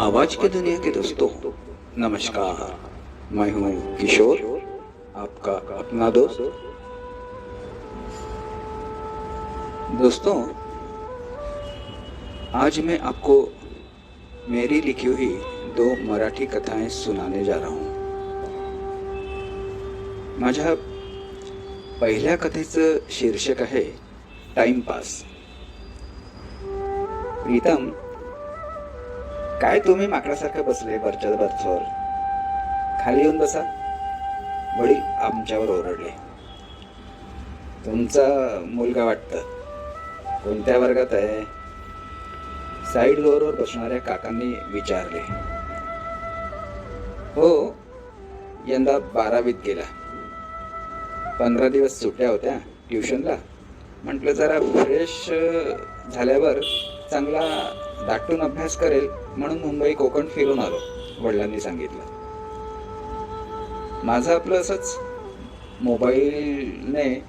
आवाज की दुनिया के दोस्तों नमस्कार। मैं हूं किशोर आपका अपना दोस्त। दोस्तों आज मैं आपको मेरी लिखी हुई दो मराठी कथाएं सुनाने जा रहा हूं। माझ्या पहिल्या कथेचं शीर्षक आहे टाइमपास प्रीतम काय तुम्ही माकडासारखं बसले वरच्या बर्थवर खाली येऊन बसा. वडील आमच्यावर ओरडले. तुमचा मुलगा वाटतं. कोणत्या वर्गात आहे? साईड लोअरवर बसणाऱ्या काकांनी विचारले. हो यंदा बारावीत गेला. पंधरा दिवस सुट्ट्या होत्या ट्युशनला. म्हटलं जरा फ्रेश झाल्यावर चांगला दाटून अभ्यास करेल म्हणून मुंबई कोकण फिरून आलो वडिलांनी सांगितलं. माझं आपलं असंच मोबाईलने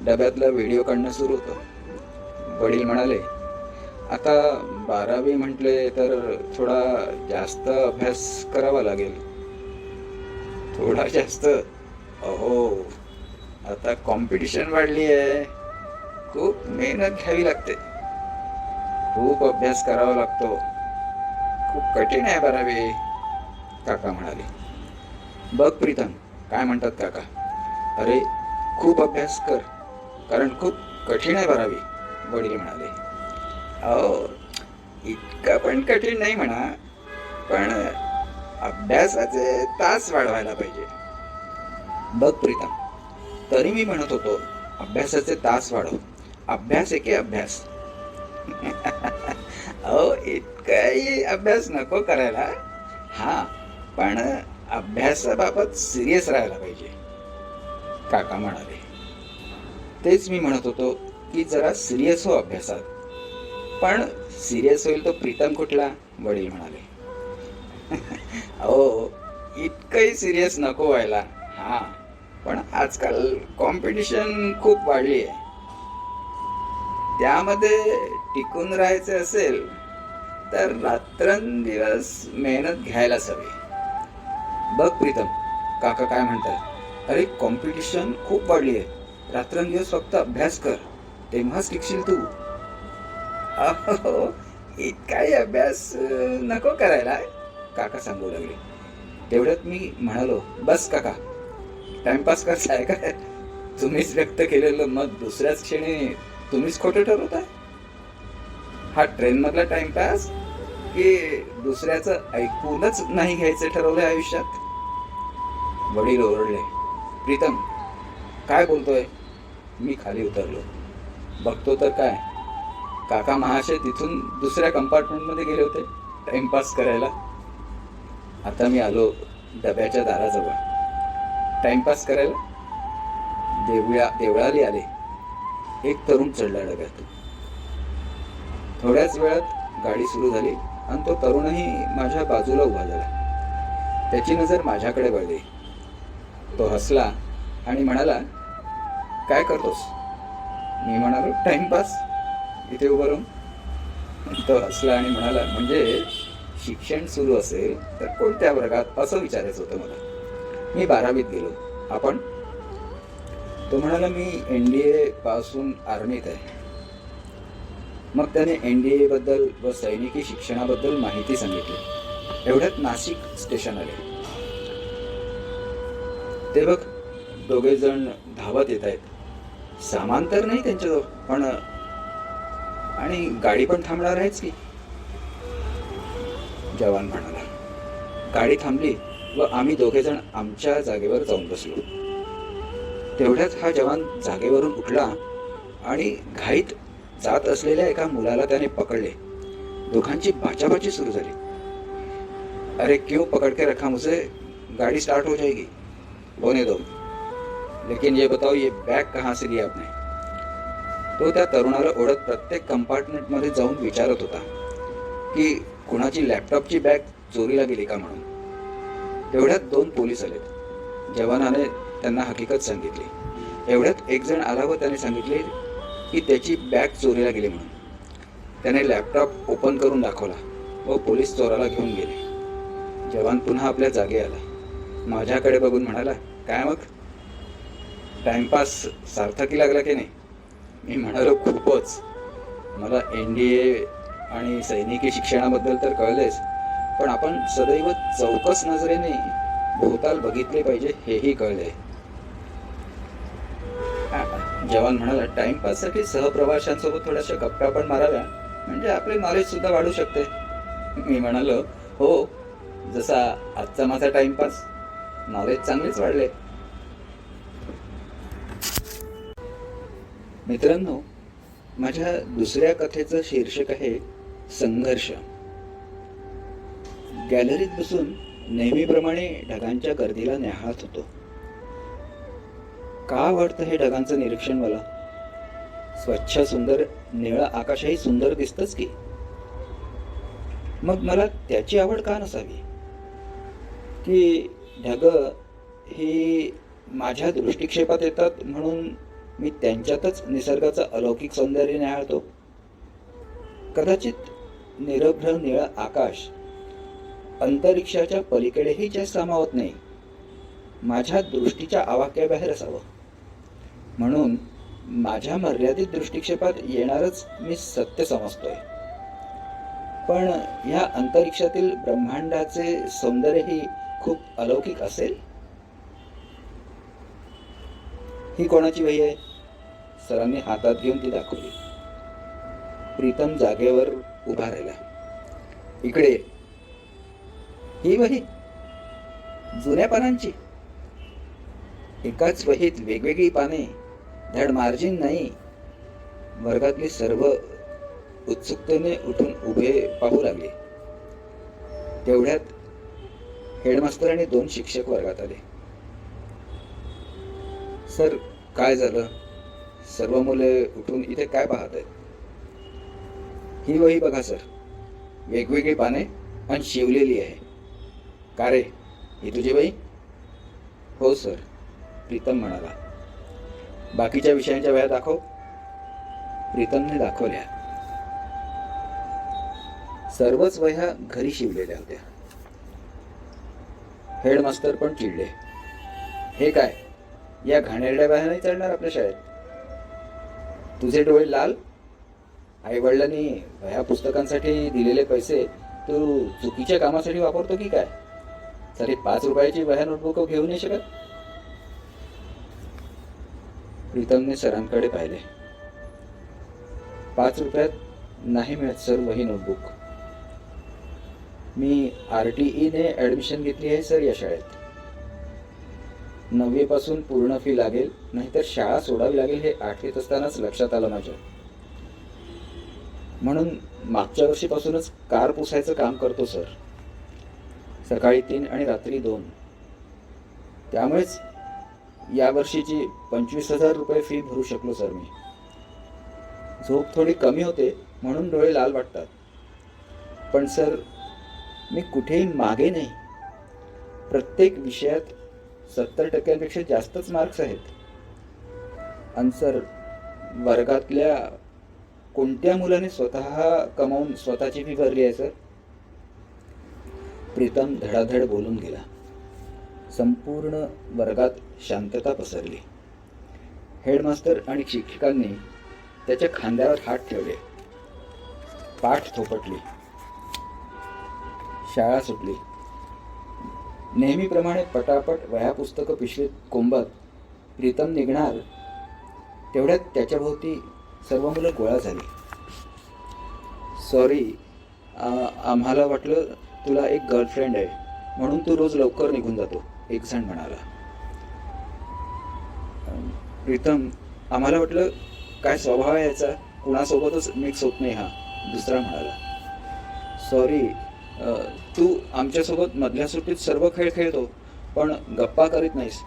डब्यातला व्हिडिओ काढणं सुरू होतं. वडील म्हणाले आता बारावी म्हटले तर थोडा जास्त अभ्यास करावा लागेल. थोडा जास्त? अहो आता कॉम्पिटिशन वाढली आहे खूप मेहनत घ्यावी लागते. खूप अभ्यास करावा लागतो. खूप कठीण आहे बारावे. काका म्हणाले. बघ प्रीतम काय म्हणतात काका? अरे खूप अभ्यास कर कारण खूप कठीण आहे बारावी वडील म्हणाले. अहो इतकं पण कठीण नाही म्हणा पण अभ्यासाचे तास वाढवायला पाहिजे. बघ प्रीतम तरी मी म्हणत होतो अभ्यासाचे तास वाढव. अभ्यास एके अभ्यास. अहो इतकाही अभ्यास नको करायला. हा पण अभ्यासाबाबत सिरियस राहायला पाहिजे. काका म्हणाले. तेच मी म्हणत होतो की जरा सिरियस हो अभ्यासात. पण सिरियस होईल तो प्रीतम कुठला? वडील म्हणाले. अहो इतकंही सिरियस नको व्हायला. हा पण आजकाल कॉम्पिटिशन खूप वाढली आहे. त्यामध्ये टिकून राहायचे असेल तर रात्रंदिवस मेहनत घ्यायलाच हवी. बघ प्रीतम काका काय म्हणतात अरे कॉम्पिटिशन खूप वाढली आहे रात्रंदिवस फक्त अभ्यास कर तेव्हाच टिकशील तू. अहो इतकाही अभ्यास नको करायला. काका सांगू लागले. तेवढ्यात मी म्हणालो बस काका टाइमपास करताय काय? तुम्हीच व्यक्त केलेलं मत दुसऱ्याच क्षणी तुम्हीच खोटं ठरवताय? हा ट्रेनमधला टाइमपास की दुसऱ्याचं ऐकूनच नाही घ्यायचं ठरवलं आयुष्यात? वडील ओरडले प्रीतम काय बोलतोय? मी खाली उतरलो. बघतो तर काय? काका महाशय तिथून दुसऱ्या कंपार्टमेंटमध्ये गेले होते टाइमपास करायला. आता मी आलो डब्याच्या दाराजवळ. टाइमपास करायला? देवळा देवळाली आले. एक तरुण चढला डब्यात थोड्याच वेळात गाडी सुरू झाली आणि तो तरुणही माझ्या बाजूला उभा झाला. त्याची नजर माझ्याकडे वळली. तो हसला आणि म्हणाला काय करतोस? मी म्हणालो टाइमपास इथे उभं राहून. तो हसला आणि म्हणाला म्हणजे शिक्षण सुरू असेल तर कोणत्या वर्गात? असं विचारायचं होतं मला. मी बारावीत गेलो. आपण? तो म्हणाला मी एन डी ए पासून आर्मीत आहे. मग त्याने एन डी बद्दल व सैनिकी शिक्षणाबद्दल माहिती सांगितली. एवढ्यात नाशिक स्टेशन आले. ते बघ दोघे जण धावत येत आहेत. सामान तर नाही त्यांच्याजवळ पण आणि गाडी पण थांबणार आहेच की? जवान म्हणाला गाडी थांबली व आम्ही दोघे जण आमच्या जागेवर जाऊन बसलो. तेवढ्यात हा जवान जागेवरून उठला आणि घाईत जात असलेल्या एका मुलाला त्याने पकडले. दोघांची बाचाबाची सुरू झाली. अरे क्यों पकड़ के रखा मुझे? गाड़ी स्टार्ट हो जाएगी. होने दो. लेकिन ये बताओ ये बॅग कहाँ से लिया आपने? तो त्या तरुणाला ओढत प्रत्येक कंपार्टमेंटमध्ये जाऊन विचारत होता की कुणाची लॅपटॉपची बॅग चोरीला गेली का म्हणून. तेवढ्यात दोन पोलीस आलेत. जवानाने त्यांना हकीकत सांगितली. एवढ्यात एक जण आला व त्याने सांगितले की त्याची बॅग चोरीला गेली म्हणून. त्याने लॅपटॉप ओपन करून दाखवला व पोलीस चोराला घेऊन गेले. जवान पुन्हा आपल्या जागे आला. माझ्याकडे बघून म्हणाला काय मग? टाइमपास सार्थकी लागला की नाही? मी म्हणालो खूपच. मला एन डी ए आणि सैनिकी शिक्षणाबद्दल तर कळलेच पण आपण सदैव चौकस नजरेने भोवताल बघितले पाहिजे हेही कळले आहे जवान म्हणाला टाइमपाससाठी सहप्रवाशांसोबत थोड्याशा गप्पा पण माराव्या. म्हणजे आपले नॉलेज सुद्धा वाढू शकते. मी म्हणालो हो जसा आजचा माझा टाइमपास नॉलेज चांगलेच वाढले. मित्रांनो माझ्या दुसऱ्या कथेचं शीर्षक आहे संघर्ष. गॅलरीत बसून नेहमीप्रमाणे ढगांच्या गर्दीला न्याहाळत होतो. का वाटतं हे ढगांचं निरीक्षण मला? स्वच्छ सुंदर निळं आकाशही सुंदर दिसतंच की. मग मला त्याची आवड का नसावी? की ढग ही माझ्या दृष्टिक्षेपात येतात म्हणून मी त्यांच्यातच निसर्गाचं अलौकिक सौंदर्य न्याहाळतो कदाचित निरभ्र निळं आकाश अंतरिक्षाच्या पलीकडेही जास्त सामावत नाही. माझ्या दृष्टीच्या आवाक्याबाहेर असावं. म्हणून माझ्या मर्यादित दृष्टिक्षेपात येणारच मी सत्य समजतोय. पण ह्या अंतरिक्षातील ब्रह्मांडाचे सौंदर्यही खूप अलौकिक असेल? ही कोणाची वही आहे? सरांनी हातात घेऊन ती दाखवली. प्रीतम जागेवर उभा राहिला. इकडे ही वही जुन्या पानांची. एकाच वहीत वेगवेगळी पाने धड मार्जिन नाही. वर्गातली सर्व उत्सुकतेने उठून उभे पाहू लागले. तेवढ्यात हेडमास्तर आणि दोन शिक्षक वर्गात आले. सर काय झालं? सर्व मुले उठून इथे काय पाहत आहेत? ही वही बघा सर. वेगवेगळी पाने आणि शिवलेली आहे. का रे? ही तुझी वही? हो सर प्रीतम म्हणाला. बाकीच्या विषयांच्या वह्या दाखव. प्रीतमने दाखवल्या. सर्वच वह्या घरी शिवलेल्या होत्या. हेडमास्तर पण चिडले. हे काय? या घाणेरड्या वह्या नाही चालणार आपल्या शाळेत? तुझे डोळे लाल? आई वडिलांनी वह्या पुस्तकांसाठी दिलेले पैसे तू चुकीच्या कामासाठी वापरतो की काय? तरी पाच रुपयाची वह्या नोटबुक घेऊ नाही शकत? प्रीतमने सरांकडे पाहिले. पाच रुपयात नाही मिळत सर वही नोटबुक मी आर टी ईने ॲडमिशन घेतली आहे सर या शाळेत. नववीपासून पूर्ण फी लागेल नाहीतर शाळा सोडावी लागेल हे आठवीत असतानाच लक्षात आलं माझ्या. म्हणून मागच्या वर्षीपासूनच कार पुसायचं काम करतो सर. सकाळी तीन आणि रात्री दोन. त्यामुळेच या वर्षीची पंचवीस हजार रुपये फी भरू शकलो सर मी. झोप थोडी कमी होते म्हणून डोळे लाल वाटतात. पण सर मी कुठेही मागे नाही. प्रत्येक विषयात सत्तर टक्क्यांपेक्षा जास्तच मार्क्स आहेत. आणि सर वर्गातल्या कोणत्या मुलाने स्वतः कमावून स्वतःची फी भरली आहे सर प्रीतम धडाधड बोलून गेला. संपूर्ण वर्गात शांतता पसरली. हेडमास्तर आणि शिक्षकांनी त्याच्या खांद्यावर हात ठेवले. पाठ थोपटली. शाळा सुटली. नेहमीप्रमाणे पटापट वह्या पुस्तकं पिशवीत कोंबत प्रीतम निघणार तेवढ्यात त्याच्याभोवती सर्व मुलं गोळा झाली. सॉरी आम्हाला वाटलं तुला एक गर्लफ्रेंड आहे म्हणून तू रोज लवकर निघून जातो. एक जण म्हणाला. प्रीतम आम्हाला वाटलं काय स्वभाव आहे याचा? कुणासोबतच मिक्स होत नाही हा. दुसरा म्हणाला. सॉरी तू आमच्यासोबत मधल्या सुट्टीत सर्व खेळ खेळतो पण गप्पा करीत नाहीस.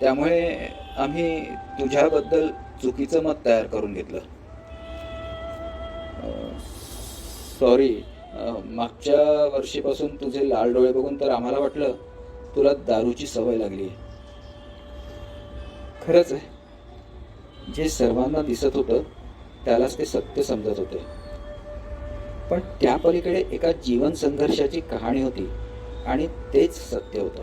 त्यामुळे आम्ही तुझ्याबद्दल चुकीचं मत तयार करून घेतलं. सॉरी मागच्या वर्षीपासून तुझे लाल डोळे बघून तर आम्हाला वाटलं तुला दारूची सवय लागली खरंच आहे. जे सर्वांना दिसत होतं त्यालाच ते सत्य समजत होते. पण त्या पलीकडे एका जीवन संघर्षाची कहाणी होती आणि तेच सत्य होतं.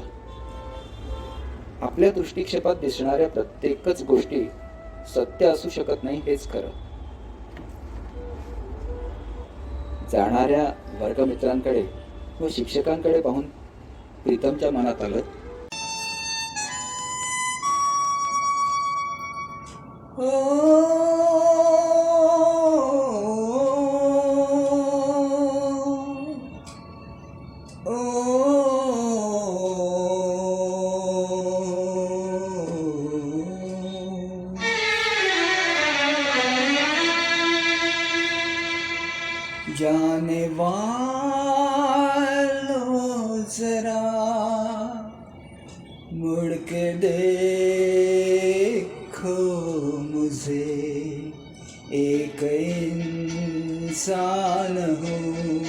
आपल्या दृष्टिक्षेपात दिसणाऱ्या प्रत्येकच गोष्टी सत्य असू शकत नाही हेच खरं. जाणाऱ्या वर्गमित्रांकडे व शिक्षकांकडे पाहून प्रीतमच्या मनात आलं. हो. इंसान हूँ,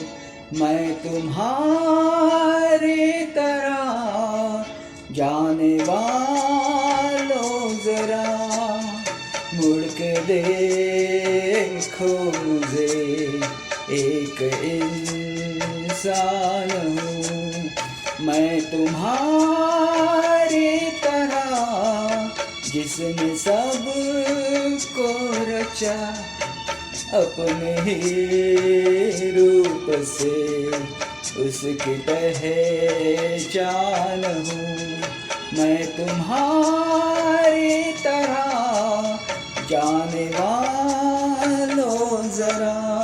मैं तुम्हारी तरह जाने वालों जरा। मुड़ के देखो मुझे, एक इंसान हूँ। मैं तुम्हारी तरह, जिसने सबको रचा। अपने ही रूप से उसकी पहचान हूँ। मैं तुम्हारी तरह जाने वालों जरा